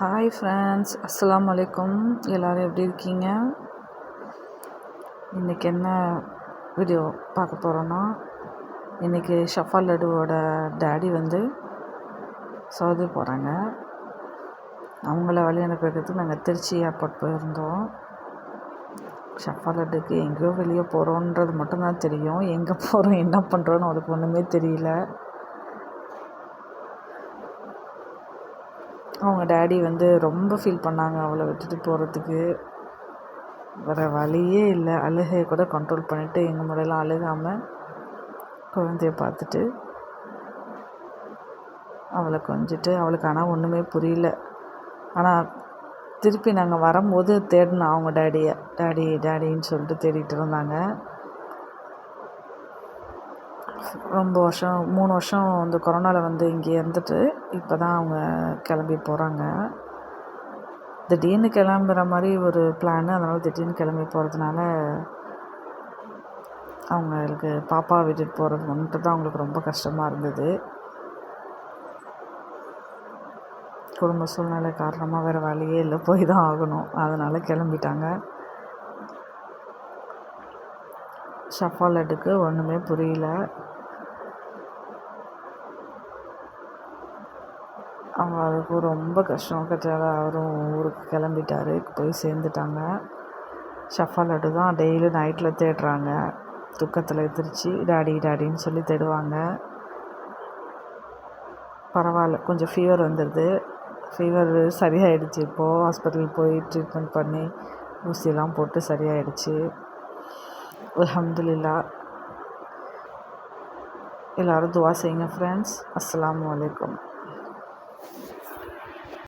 Hi friends அஸ்லாம் அலைக்கும் எல்லோரும் எப்படி இருக்கீங்க? இன்றைக்கி என்ன வீடியோ பார்க்க போகிறோன்னா இன்றைக்கி ஷஃபா லட்டுவோட டேடி வந்து சவுதி போகிறாங்க அவங்கள வழி அனுப்பிக்கிறதுக்கு நாங்கள் திருச்சி ஏர்போர்ட் போயிருந்தோம். ஷஃபா லட்டுக்கு எங்கேயோ வெளியே போகிறோன்றது மட்டும்தான் தெரியும். எங்கே போகிறோம் என்ன பண்ணுறோன்னு அதுக்கு ஒன்றுமே தெரியல. அவங்க டேடி வந்து ரொம்ப ஃபீல் பண்ணாங்க அவளை விட்டுட்டு போகிறதுக்கு வேறு வழியே இல்லை. அழுகையை கூட கண்ட்ரோல் பண்ணிவிட்டு எங்கள் முறையெல்லாம் அழுகாமல் குழந்தைய பார்த்துட்டு அவளை கொஞ்சிட்டு அவளுக்கு ஆனால் ஒன்றுமே புரியல. ஆனால் திருப்பி நாங்கள் வரும்போது தேடினோம் அவங்க டேடியை டேடி டேடின்னு சொல்லிட்டு தேடிட்டு இருந்தாங்க. ரொம்ப வருஷம் மூணு வருஷம் இந்த கொரோனாவில் வந்து இங்கே இருந்துட்டு இப்போ தான் அவங்க கிளம்பி போகிறாங்க திடீர்னு கிளம்புற மாதிரி ஒரு பிளான் அதனால் திடீர்னு கிளம்பி போகிறதுனால அவங்களுக்கு பாப்பா விட்டுட்டு போகிறது மட்டும் தான் அவங்களுக்கு ரொம்ப கஷ்டமாக இருந்தது. குடும்ப சூழ்நிலை காரணமாக வேறு வழியே இல்லை போய் தான் ஆகணும். அதனால் கிளம்பிட்டாங்க. ஷஃபா லட்டுக்கு ஒன்றுமே புரியல அவருக்கும் ரொம்ப கஷ்டம். கட்டால அவரும் ஊருக்கு கிளம்பிட்டாரு. போய் சேர்ந்துட்டாங்க. ஷஃபா லட்டு தான் டெய்லி நைட்டில் தேடுறாங்க. துக்கத்தில் எதிர்ச்சி டாடி டாடின்னு சொல்லி தேடுவாங்க. பரவாயில்ல கொஞ்சம் ஃபீவர் வந்துடுது ஃபீவர் சரியாயிடுச்சு இப்போது ஹாஸ்பிட்டல் போய் ட்ரீட்மெண்ட் பண்ணி ஊசியெல்லாம் போட்டு சரியாயிடுச்சு. அலமதுல்லா எல்லோரும் துவா செய்யுங்க ஃப்ரெண்ட்ஸ் அஸ்லாம் வலைக்கம்